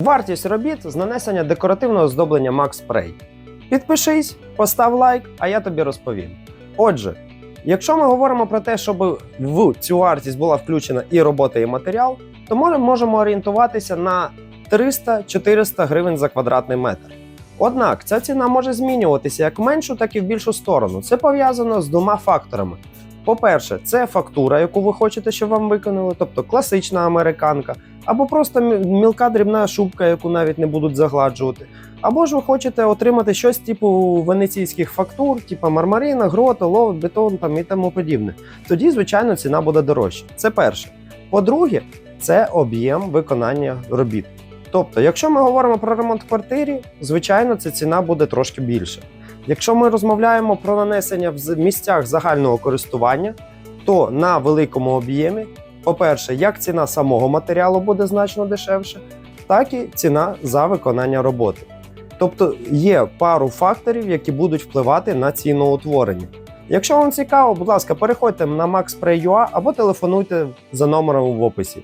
Вартість робіт з нанесення декоративного оздоблення Max Spray. Підпишись, постав лайк, а я тобі розповім. Отже, якщо ми говоримо про те, щоб в цю вартість була включена і робота, і матеріал, то ми можемо орієнтуватися на 300-400 гривень за квадратний метр. Однак ця ціна може змінюватися як в меншу, так і в більшу сторону. Це пов'язано з двома факторами. По-перше, це фактура, яку ви хочете, щоб вам виконали, тобто класична американка, або просто мілка дрібна шубка, яку навіть не будуть загладжувати. Або ж ви хочете отримати щось типу венеційських фактур, типу мармарина, грота, лов, бетон там і тому подібне. Тоді, звичайно, ціна буде дорожча. Це перше. По-друге, це об'єм виконання робіт. Тобто, якщо ми говоримо про ремонт квартирі, звичайно, ця ціна буде трошки більше. Якщо ми розмовляємо про нанесення в місцях загального користування, то на великому об'ємі, по-перше, як ціна самого матеріалу буде значно дешевше, так і ціна за виконання роботи. Тобто є пару факторів, які будуть впливати на ціноутворення. Якщо вам цікаво, будь ласка, переходьте на MaxPray.ua або телефонуйте за номером в описі.